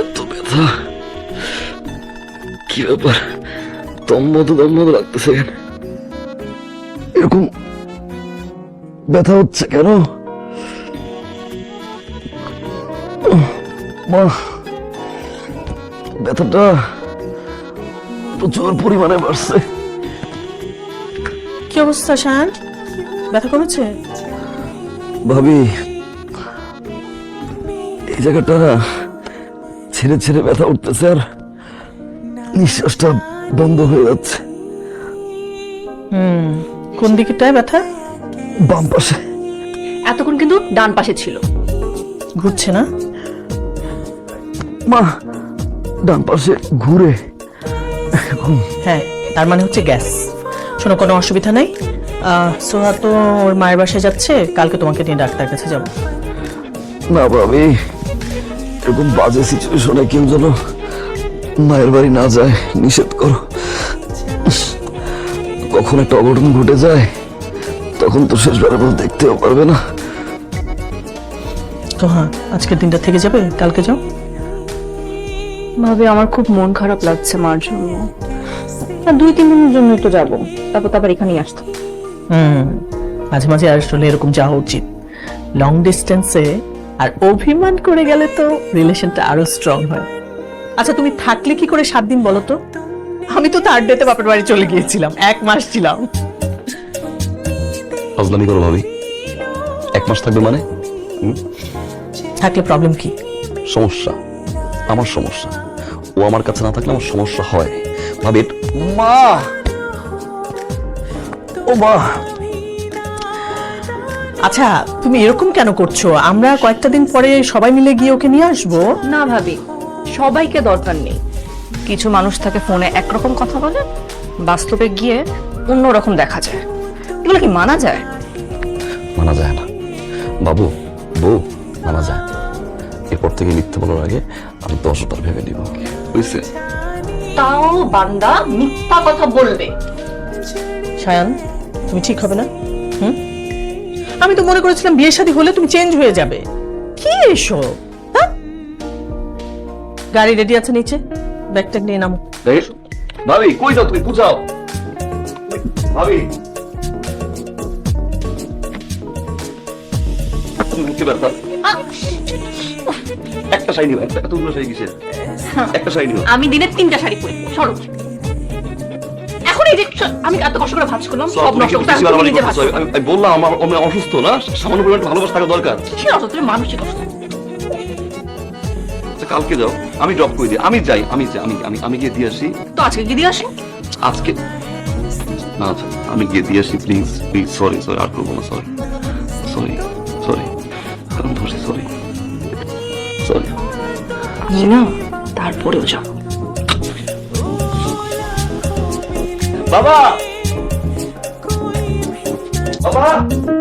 এত ব্যথা কি ব্যাপার? দম্মত দম্মত লাগতেছে কেন? এরকম ব্যথা হচ্ছে কেন? মা ব্যথাটা প্রচুর পরিমাণে বাড়ছে। কি অবস্থা শাহান ব্যথা কমেছে? ভাবি এই জায়গাটা না ছেড়ে ছেড়ে ব্যথা উঠতেছে আর নিঃশ্বাসটা বন্ধ হয়ে যাচ্ছে। হুম কোন দিকটায় ব্যথা? বাম পাশে। এতক্ষণ কিন্তু ডান পাশে ছিল। ঘুরছে না? মা ডান পাশে ঘুরে। হ্যাঁ তার মানে হচ্ছে গ্যাস। শোনো কোনো অসুবিধা নেই। সোহা তো ওর মায়ের বাসায় যাচ্ছে কালকে তোমাকে নিয়ে ডাক্তার কাছে যাব। না ভাবি এরকম বাজে সিচুয়েশনে কেউ যেন মায়ের বাড়ি না যায় নিষেধ করো। কখন একটা অঘটন ঘটে যায় তখন তো শেষবারের মতো দেখতেও পারবে না। তো হ্যাঁ আজকের দিনটা থেকে যাবে? কালকে যাও? ভাবে আমার খুব মন খারাপ লাগছে মার জন্য। আর দুই তিন দিনের জন্য তো যাব। তারপর তারপর এখানেই আসতো হুম মাঝে মাঝে আসলে এরকম যাওয়া উচিত। লং ডিস্টেন্সে আর অভিমান করে গেলে তো রিলেশনটা আরও স্ট্রং হয়। আচ্ছা তুমি থাকলে কি করে সাত দিন বলো তো? আমি তো থার্ড ডেতে বাপের বাড়ি চলে গিয়েছিলাম এক মাস ছিলাম। ফাজলামি করো ভাবি। এক মাস থাকবে মানে? থাকলে প্রবলেম কি? সমস্যা। আমার সমস্যা। ও আমার কাছে না থাকলে আমার সমস্যা হয়। ভাবি মা! ও মা! আচ্ছা তুমি এরকম কেন করছ? আমরা কয়েকটা দিন পরে সবাই মিলে গিয়ে ওকে নিয়ে আসব। না ভাবি সবাইকে দরকার নেই। কিছু মানুষ থাকে ফোনে একরকম কথা বলে বাস্তবে গিয়ে অন্যরকম দেখা যায়। এগুলো কি মানা যায়? মানা যায় না। বাবু বউ মানা যায়। এরপর থেকে মিথ্যে বলার আগে আমি দশবার ভেবে নিব বুঝছে? তাও বান্দা মিথ্যা কথা বলবে। সায়ান তুমি ঠিক হবে না? হুম? আমি তো মনে করেছিলাম বিয়ে শাদী হলে তুমি চেঞ্জ হয়ে যাবে। কি এসব? হ্যাঁ? গাড়ি রেডি আছে নিচে। ব্যাগ ট্যাগ নিয়ে নামো। ভাবি কই যাও তুমি? বুঝাও। ভাবি। একটা শাড়ি একটা এতগুলো শাড়ি কিসের? একটা শাড়ি আমি দিনে তিনটা শাড়ি পরি। সরো। এখন এই যে আমি এত কষ্ট করে ভাজ করলাম সব নষ্ট করতে আমি নিজে ভাজ আমি আমি বললাম আমার আমি অসুস্থ না সামান্য পরিমাণ ভালোবাসা থাকা দরকার। কি অত মানসিক অসুস্থ। আচ্ছা, কালকে যাও আমি ড্রপ করে দিই। আমি যাই আমি আমি আমি আমি গিয়ে দিয়ে আসি। তো আজকে কি দিয়ে আসি? আজকে? না আচ্ছা আমি গিয়ে দিয়ে আসি প্লিজ প্লিজ সরি সরি আর করব না সরি সরি সরি ধরছি সরি সরি না তারপরেও যাও। বাবা! বাবা!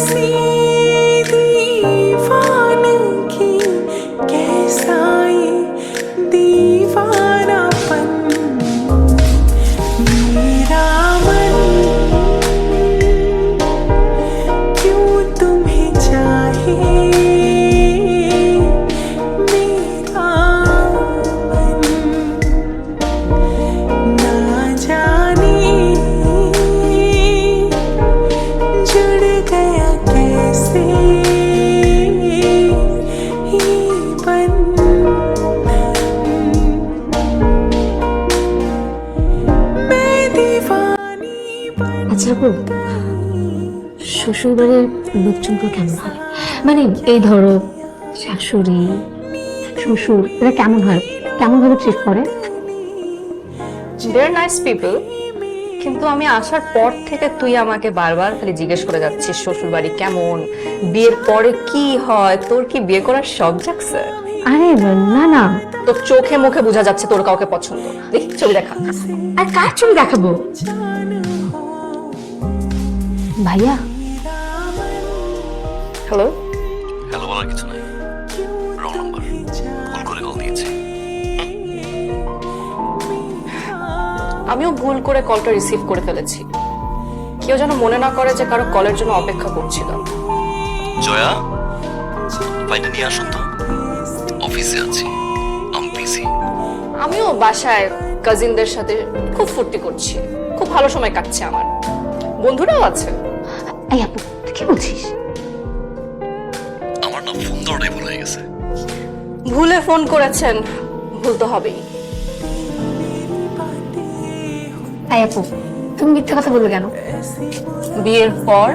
see. শ্বশুর বাড়ির লোকজনগুলো কেমন হয়? মানে এই ধরো শাশুড়ি শ্বশুর এরা কেমন হয়? কেমন ভাবে ট্রিট করে? দেয়ার নাইস পিপল কিন্তু আমি আসার পর থেকে তুই আমাকে বারবার খালি জিজ্ঞেস করে যাচ্ছিস শ্বশুর বাড়ি কেমন? বিয়ের পরে কি হয়? তোর কি বিয়ে করার শখ জাগছে? আরে না না। তোর চোখে মুখে বোঝা যাচ্ছে তোর কাউকে পছন্দ। দেখি ছবি দেখা। আর কার ছবি দেখাবো? ভাইয়া হ্যালো হ্যালো বলার কিছু নাই রং নাম্বার ভুল করে কল দিয়েছি। আমিও ভুল করে কলটা রিসিভ করে ফেলেছি। কেউ যেন মনে না করে যে কারও কলের জন্য অপেক্ষা করছিল। জয়া ফাইলটা নিয়ে আসুন তো। অফিসে আছি আমি বিজি আমিও বাসায় কাজিনদের সাথে খুব ফুর্তি করছি। খুব ভালো সময় কাটছে আমার। বন্ধুরাও আছে এই আপু তুই কি বলছিস? আমার নাম সুন্দরটাই ভুলে গেছে। ভুলে ফোন করেছেন ভুল তো হবেই। তাই আপু তুমি মিথ্যা কথা বলবে কেন? বিয়ের পর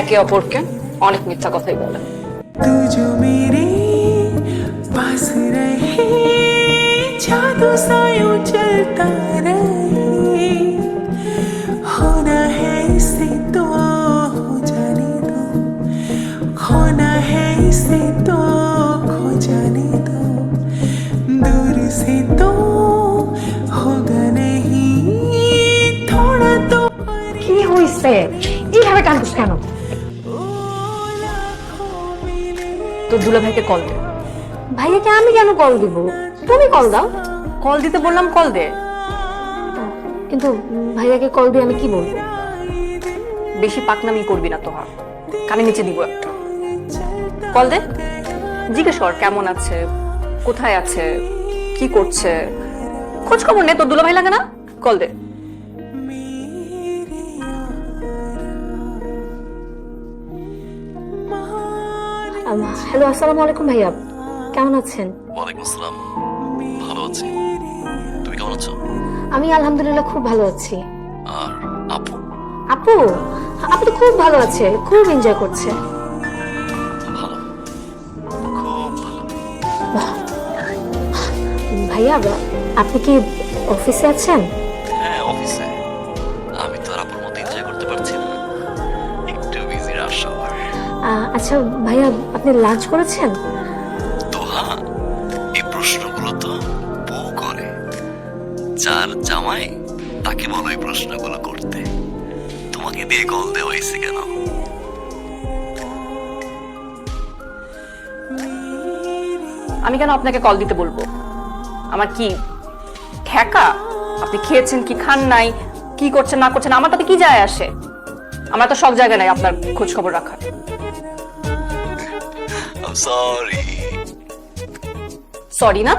একে অপরকে অনেক মিথ্যা কথাই বলে। পাস রহে জাদু সায়ো চলতা রহে দুলা ভাইকে কল দে। ভাইয়াকে আমি কেন কল দিব? তুমি কল দাও। কল দিতে বললাম কল দে। কিন্তু ভাইয়াকে কল দিয়ে আমি কি বলব? বেশি পাকনামি করবি না তোহার কানে নিচে দিব একটা। কল দে। জিজ্ঞেস কর কেমন আছে? কোথায় আছে? কি করছে? খোঁজ খবর নে তোর দুলা ভাই লাগে না? কল দে। হ্যালো আসসালামু আলাইকুম ভাইয়া। কেমন আছেন? ওয়ালাইকুম আসসালাম। ভালো আছি। তুমি কেমন আছো? আমি আলহামদুলিল্লাহ খুব ভালো আছি। আর আপু? আপু? আপু তো খুব ভালো আছে খুব এনজয় করছে। ভালো। খুব ভালো। ভাইয়া আপনি কি অফিসে আছেন? হ্যাঁ অফিসে। আমি তো আর আপুর মতো এনজয় করতে পারছি না। একটু বিজি রাশ আচ্ছা ভাইয়া আপনি লাঞ্চ করেছেন? তো হ্যাঁ এই প্রশ্নগুলো তো বউ করে। যার জামাই তাকে বলো এই প্রশ্নগুলো করতে। তোমাকে দিয়ে কল দেওয়া হয়েছে কেন? আমি কেন আপনাকে কল দিতে বলব? আমার কি ঠেকা আপনি খেয়েছেন কি খান নাই কি করছেন না করছেন আমার তাতে কি যায় আসে? আমার তো সব জায়গায় নাই আপনার খোঁজ খবর রাখার। সরি সরি না?